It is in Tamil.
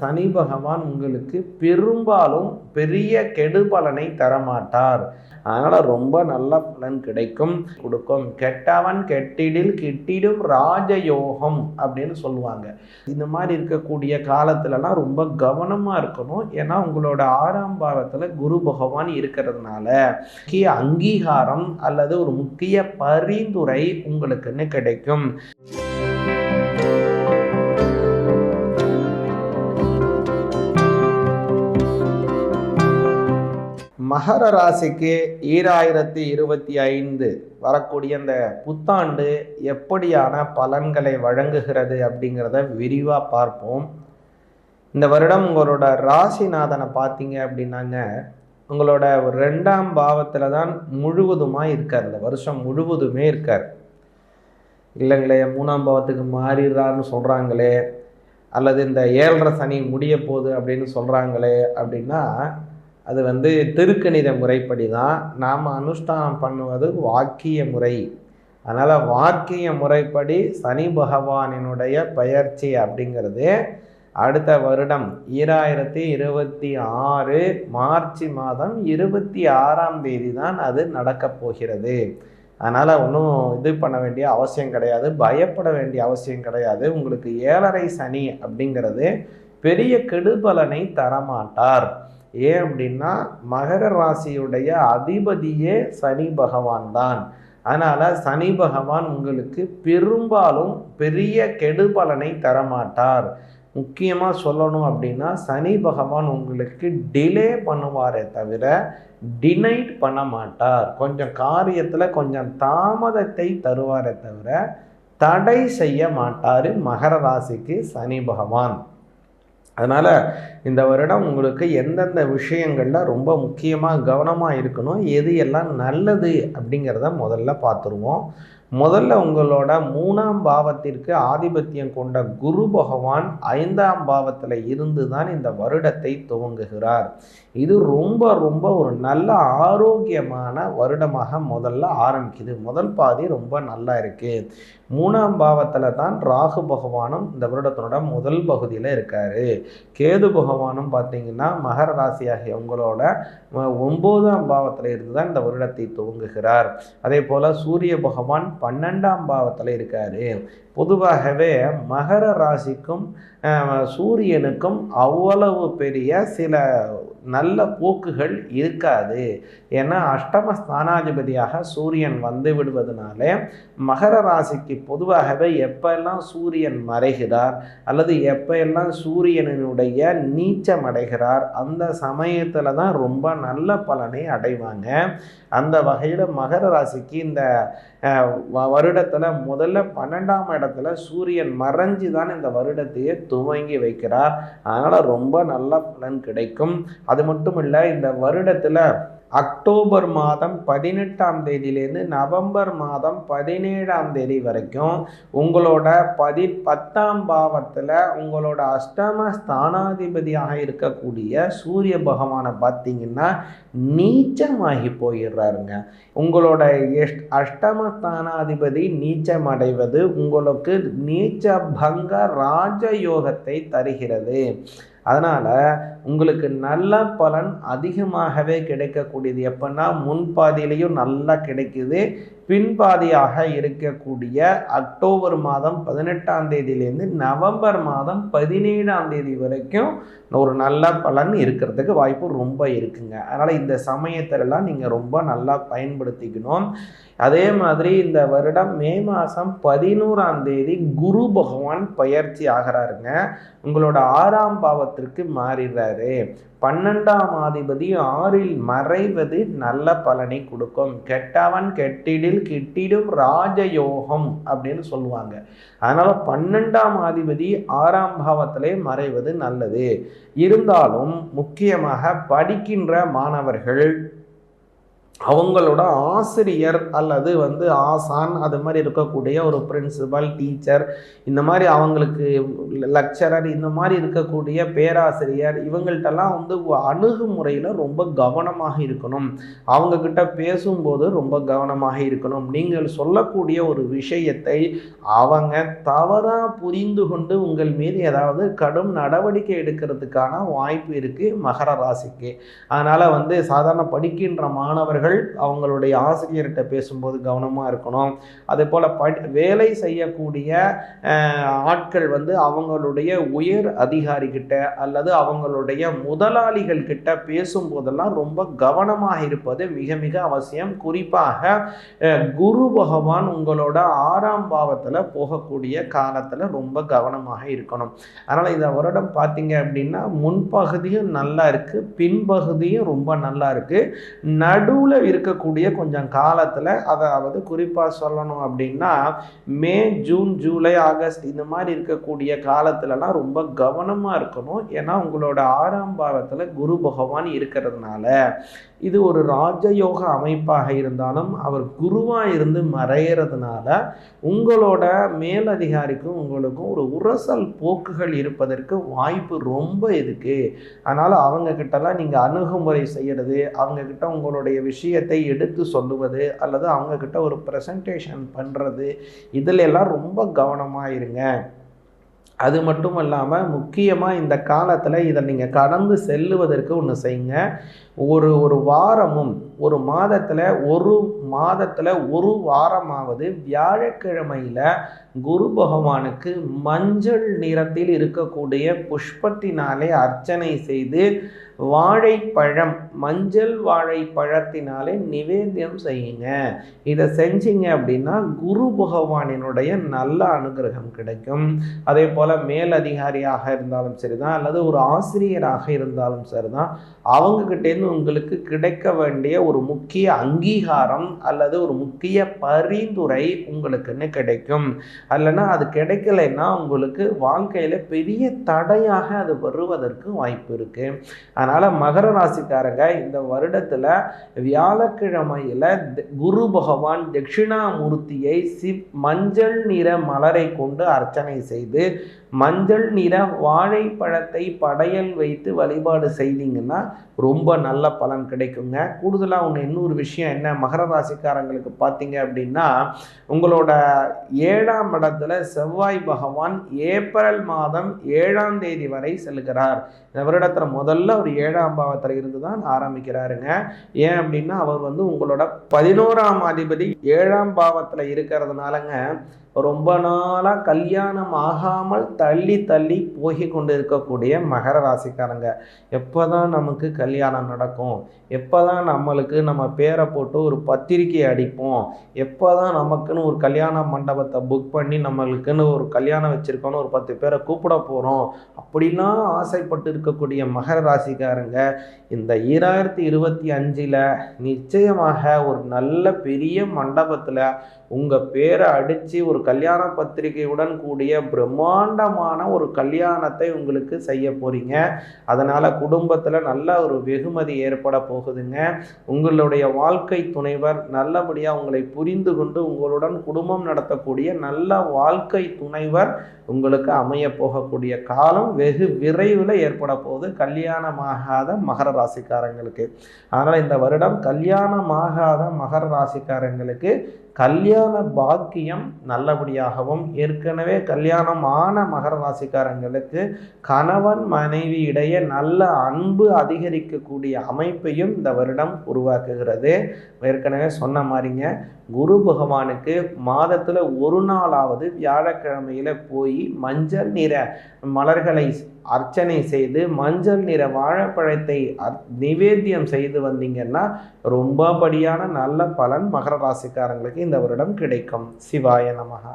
சனி பகவான் உங்களுக்கு பெரும்பாலும் பெரிய கெடுபலனை தரமாட்டார். அதனால் ரொம்ப நல்ல பலன் கிடைக்கும். கொடுக்கும். கெட்டவன் கெட்டிடில் கெட்டிடும் ராஜயோகம் அப்படின்னு சொல்லுவாங்க. இந்த மாதிரி இருக்கக்கூடிய காலத்துலலாம் ரொம்ப கவனமாக இருக்கணும். ஏன்னா உங்களோட ஆறாம் பாவத்தில் குரு பகவான் இருக்கிறதுனால முக்கிய அங்கீகாரம் அல்லது ஒரு முக்கிய பரிந்துரை உங்களுக்குன்னு கிடைக்கும். மகர ராசிக்கு ஈராயிரத்தி இருபத்தி ஐந்து வரக்கூடிய அந்த புத்தாண்டு எப்படியான பலன்களை வழங்குகிறது அப்படிங்கிறத விரிவாக பார்ப்போம். இந்த வருடம் உங்களோட ராசிநாதனை பார்த்தீங்க அப்படின்னாங்க. உங்களோட ஒரு ரெண்டாம் பாவத்தில் தான் முழுவதுமாக இருக்கார். இந்த வருஷம் முழுவதுமே இருக்கார். இல்லைங்களே மூணாம் பாவத்துக்கு மாறிடுறான்னு சொல்கிறாங்களே அல்லது இந்த ஏழரை சனி முடிய போகுது அப்படின்னு சொல்கிறாங்களே அப்படின்னா அது வந்து திருக்கணித முறைப்படி தான் நாம் அனுஷ்டானம் பண்ணுவது வாக்கிய முறை. அதனால் வாக்கிய முறைப்படி சனி பகவானினுடைய பயிற்சி அப்படிங்கிறது அடுத்த வருடம் ஈராயிரத்தி இருபத்தி ஆறு மார்ச் மாதம் இருபத்தி ஆறாம் தேதி தான் அது நடக்கப் போகிறது. அதனால் ஒன்றும் இது பண்ண வேண்டிய அவசியம் கிடையாது. பயப்பட வேண்டிய அவசியம் கிடையாது. உங்களுக்கு ஏழரை சனி அப்படிங்கிறது பெரிய கெடுபலனை தரமாட்டார். ஏன் அப்படின்னா மகர ராசியுடைய அதிபதியே சனி பகவான் தான் அதனால் சனி பகவான் உங்களுக்கு பெரும்பாலும் பெரிய கெடுபலனை தரமாட்டார். முக்கியமாக சொல்லணும் அப்படின்னா சனி பகவான் உங்களுக்கு டிலே பண்ணுவாரே தவிர டினைட் பண்ண மாட்டார். கொஞ்சம் காரியத்தில் கொஞ்சம் தாமதத்தை தருவாரே தவிர தடை செய்ய மாட்டார் மகர ராசிக்கு சனி பகவான். அதனால் இந்த வருடம் உங்களுக்கு எந்தெந்த விஷயங்களில் ரொம்ப முக்கியமாக கவனமாக இருக்கணும் எது எல்லாம் நல்லது அப்படிங்கிறத முதல்ல பார்த்துருவோம். முதல்ல உங்களோட மூணாம் பாவத்திற்கு ஆதிபத்தியம் கொண்ட குரு பகவான் ஐந்தாம் பாவத்தில் இருந்து தான் இந்த வருடத்தை துவங்குகிறார். இது ரொம்ப ரொம்ப ஒரு நல்ல ஆரோக்கியமான வருடமாக முதல்ல ஆரம்பிக்குது. முதல் பாதி ரொம்ப நல்லா இருக்குது மூணாம் பாவத்தில் தான் ராகு பகவானும் இந்த வருடத்தினோட முதல் பகுதியில் இருக்கார். கேது பகவானும் பார்த்தீங்கன்னா மகர ராசியாகிய உங்களோட ஒம்போதாம் பாவத்தில் இருந்து தான் இந்த வருடத்தை துவங்குகிறார். அதே போல் சூரிய பகவான் பன்னெண்டாம் பாவத்தில் இருக்கார். பொதுவாகவே மகர ராசிக்கும் சூரியனுக்கும் அவ்வளவு பெரிய சில நல்ல போக்குகள் இருக்காது. ஏன்னா அஷ்டம ஸ்தானாதிபதியாக சூரியன் வந்து விடுவதனால மகர ராசிக்கு பொதுவாகவே எப்பெல்லாம் சூரியன் மறைகிறார் அல்லது எப்பெல்லாம் சூரியனினுடைய நீச்சம் அடைகிறார் அந்த சமயத்தில் தான் ரொம்ப நல்ல பலனை அடைவாங்க. அந்த வகையில் மகர ராசிக்கு இந்த வருடத்தில் முதல்ல பன்னெண்டாம் இடத்துல சூரியன் மறைஞ்சு தான் இந்த வருடத்தையே துவங்கி வைக்கிறார். அதனால் ரொம்ப நல்ல பலன் கிடைக்கும். அது மட்டும் இல்லை இந்த வருடத்தில் அக்டோபர் மாதம் பதினெட்டாம் தேதியிலேருந்து நவம்பர் மாதம் பதினேழாம் தேதி வரைக்கும் உங்களோட பதி பத்தாம் பாவத்தில் உங்களோட அஷ்டம ஸ்தானாதிபதியாக இருக்கக்கூடிய சூரிய பகவானை பார்த்தீங்கன்னா நீச்சமாகி போயிடுறாருங்க. உங்களோட எஷ் அஷ்டம ஸ்தானாதிபதி நீச்சம் அடைவது உங்களுக்கு நீச்ச பங்க ராஜயோகத்தை தருகிறது. அதனால் உங்களுக்கு நல்ல பலன் அதிகமாகவே கிடைக்கக்கூடியது. எப்போன்னா முன்பாதியிலையும் நல்லா கிடைக்குது. பின்பாதியாக இருக்கக்கூடிய அக்டோபர் மாதம் பதினெட்டாம் தேதியிலேருந்து நவம்பர் மாதம் பதினேழாம் தேதி வரைக்கும் ஒரு நல்ல பலன் இருக்கிறதுக்கு வாய்ப்பு ரொம்ப இருக்குங்க. அதனால் இந்த சமயத்திலலாம் நீங்கள் ரொம்ப நல்லா பயன்படுத்திக்கணும். அதே மாதிரி இந்த வருடம் மே மாதம் பதினோராம் தேதி குரு பகவான் பயிற்சி ஆகிறாருங்க. உங்களோட ஆறாம் பாவத்திற்கு மாறிடுறாரு. பன்னெண்டாம் ஆதிபதி ஆறில் மறைவது நல்ல பலனை கொடுக்கும். கெட்டவன் கெட்டிடில் கிட்டிடும் ராஜயோகம் அப்படின்னு சொல்லுவாங்க. அதனால் பன்னெண்டாம் ஆதிபதி ஆறாம் பாவத்திலே மறைவது நல்லது. இருந்தாலும் முக்கியமாக படிக்கின்ற மாணவர்கள் அவங்களோட ஆசிரியர் அல்லது வந்து ஆசான் அது மாதிரி இருக்கக்கூடிய ஒரு பிரின்சிபல் டீச்சர் இந்த மாதிரி அவங்களுக்கு லெக்சரர் இந்த மாதிரி இருக்கக்கூடிய பேராசிரியர் இவங்கள்ட்டெல்லாம் வந்து அணுகுமுறையில் ரொம்ப கவனமாக இருக்கணும். அவங்கக்கிட்ட பேசும்போது ரொம்ப கவனமாக இருக்கணும். நீங்கள் சொல்லக்கூடிய ஒரு விஷயத்தை அவங்க தவறாக புரிந்து கொண்டு உங்கள் மீது ஏதாவது கடும் நடவடிக்கை எடுக்கிறதுக்கான வாய்ப்பு இருக்குது மகர ராசிக்கு. அதனால் வந்து சாதாரண படிக்கின்ற மாணவர்கள் அவங்களுடைய ஆசிரியர்கிட்ட பேசும்போது கவனமாக இருக்கணும். அதே போல் படி வேலை செய்யக்கூடிய ஆட்கள் வந்து அவங்களுடைய உயர் அதிகாரிகிட்ட அல்லது அவங்களுடைய முதலாளிகள் கிட்ட பேசும்போதெல்லாம் ரொம்ப கவனமாக இருப்பது மிக மிக அவசியம். குறிப்பாக குரு பகவான் உங்களோட ஆறாம் பாவத்தில் போகக்கூடிய காலத்தில் ரொம்ப கவனமாக இருக்கணும். அதனால் இந்த வருடம் பார்த்தீங்க அப்படின்னா முன்பகுதியும் நல்லா இருக்குது பின்பகுதியும் ரொம்ப நல்லா இருக்குது நடுவில் இருக்கக்கூடிய கொஞ்சம் காலத்தில் அதாவது குறிப்பாக சொல்லணும் அப்படின்னா மே ஜூன் ஜூலை ஆகஸ்ட் இந்த மாதிரி இருக்கக்கூடிய காலத்துலலாம் ரொம்ப கவனமாக இருக்கணும். ஏன்னா உங்களோட ஆறாம் பாவத்தில் குரு பகவான் இருக்கிறதுனால இது ஒரு ராஜயோக அமைப்பாக இருந்தாலும் அவர் குருவாக இருந்து மறையிறதுனால உங்களோட மேலதிகாரிக்கும் உங்களுக்கும் ஒரு உரசல் போக்குகள் இருப்பதற்கு வாய்ப்பு ரொம்ப இருக்குது அதனால் அவங்கக்கிட்டலாம் நீங்கள் அணுகுமுறை செய்கிறது அவங்கக்கிட்ட உங்களுடைய விஷயம் விஷயத்தை எடுத்து சொல்லுவது அல்லது அவங்கக்கிட்ட ஒரு ப்ரெசன்டேஷன் பண்ணுறது இதில் எல்லாம் ரொம்ப கவனமாக இருங்க. அது மட்டும் இல்லாமல் முக்கியமாக இந்த காலத்தில் இதை நீங்கள் கடந்து செல்லுவதற்கு ஒன்று செய்யுங்க. ஒரு ஒரு வாரமும் ஒரு மாதத்தில் ஒரு மாதத்தில் ஒரு வாரமாவது வியாழக்கிழமையில் குரு பகவானுக்கு மஞ்சள் நிறத்தில் இருக்கக்கூடிய புஷ்பத்தினாலே அர்ச்சனை செய்து வாழைப்பழம் மஞ்சள் வாழைப்பழத்தினாலே நிவேத்தியம் செய்யுங்க. இதை செஞ்சீங்க அப்படின்னா குரு பகவானினுடைய நல்ல அனுகிரகம் கிடைக்கும். அதே போல் மேலதிகாரியாக இருந்தாலும் சரிதான் அல்லது ஒரு ஆசிரியராக இருந்தாலும் சரிதான் அவங்கக்கிட்டேருந்து உங்களுக்கு கிடைக்க வேண்டிய ஒரு முக்கிய அங்கீகாரம் அல்லது ஒரு முக்கிய பரிந்துரை உங்களுக்குன்னு கிடைக்கும். அல்லனா அது கிடைக்கலைன்னா உங்களுக்கு வாழ்க்கையில் பெரிய தடையாக அது வருவதற்கு வாய்ப்பு இருக்குது அதனால் மகர ராசிக்காரங்க இந்த வருடத்தில் வியாழக்கிழமையில் குரு பகவான் தட்சிணாமூர்த்தியை சிவ் மஞ்சள் நிற மலரை கொண்டு அர்ச்சனை செய்து மஞ்சள் நிற வாழைப்பழத்தை படையல் வைத்து வழிபாடு செய்தீங்கன்னா ரொம்ப நல்ல பலன் கிடைக்குங்க. கூடுதலாக ஒன்று இன்னொரு விஷயம் என்ன? மகர ராசிக்காரங்களுக்கு பார்த்தீங்க அப்படின்னா உங்களோட ஏழாம் இடத்துல செவ்வாய் பகவான் ஏப்ரல் மாதம் ஏழாம் தேதி வரை செல்கிறார். இந்த வருடத்தில் முதல்ல ஒரு ஏழாம் பாவத்தில் இருந்து தான் ஆரம்பிக்கிறாருங்க. ஏன் அப்படின்னா அவர் வந்து உங்களோட பதினோராம் அதிபதி ஏழாம் பாவத்தில் இருக்கிறதுனாலங்க ரொம்ப நாளாக கல்யாணம் ஆகாமல் தள்ளி தள்ளி போய் கொண்டு இருக்கக்கூடிய மகர ராசிக்காரங்க. எப்போ தான் நமக்கு கல்யாணம் நடக்கும்? எப்போ தான் நம்மளுக்கு நம்ம பேரை போட்டு ஒரு பத்திரிக்கை அடிப்போம்? எப்போ தான் நமக்குன்னு ஒரு கல்யாண மண்டபத்தை புக் பண்ணி நம்மளுக்குன்னு ஒரு கல்யாணம் வச்சுருக்கோன்னு ஒரு பத்து பேரை கூப்பிட போகிறோம் அப்படிலாம் ஆசைப்பட்டு இருக்கக்கூடிய மகர ராசிக்காரங்க இந்த ஈராயிரத்தி இருபத்தி அஞ்சில் நிச்சயமாக ஒரு நல்ல பெரிய மண்டபத்தில் உங்கள் பேரை அடித்து ஒரு கல்யாண பத்திரிகையுடன் கூடிய பிரம்மாண்டமான ஒரு கல்யாணத்தை உங்களுக்கு செய்ய போகிறீங்க அதனால் குடும்பத்தில் நல்ல ஒரு வெகுமதி ஏற்பட போகுதுங்க. உங்களுடைய வாழ்க்கை துணைவர் நல்லபடியாக உங்களை புரிந்து கொண்டு உங்களுடன் குடும்பம் நடத்தக்கூடிய நல்ல வாழ்க்கை துணைவர் உங்களுக்கு அமைய போகக்கூடிய காலம் வெகு விரைவில் ஏற்பட போகுது. கல்யாணமாகாத மகர ராசிக்காரங்களுக்கு. அதனால் இந்த வருடம் கல்யாணமாகாத மகர ராசிக்காரங்களுக்கு கல்யாண பாக்கியம் நல்லபடியாகவும் ஏற்கனவே கல்யாணம் ஆன மகர ராசிக்காரங்களுக்கு கணவன் மனைவி இடையே நல்ல அன்பு அதிகரிக்கக்கூடிய அமைப்பையும் இந்த வருடம் உருவாக்குகிறது. ஏற்கனவே சொன்ன மாதிரிங்க குரு பகவானுக்கு மாதத்தில் ஒரு நாளாவது வியாழக்கிழமையில் போய் மஞ்சள் நிற மலர்களை அர்ச்சனை செய்து மஞ்சள் நிற வாழைப்பழத்தை நிவேத்தியம் செய்து வந்தீங்கன்னா ரொம்ப படியான நல்ல பலன் மகர ராசிக்காரங்களுக்கு இந்த வருடம் கிடைக்கும். சிவாய நமகா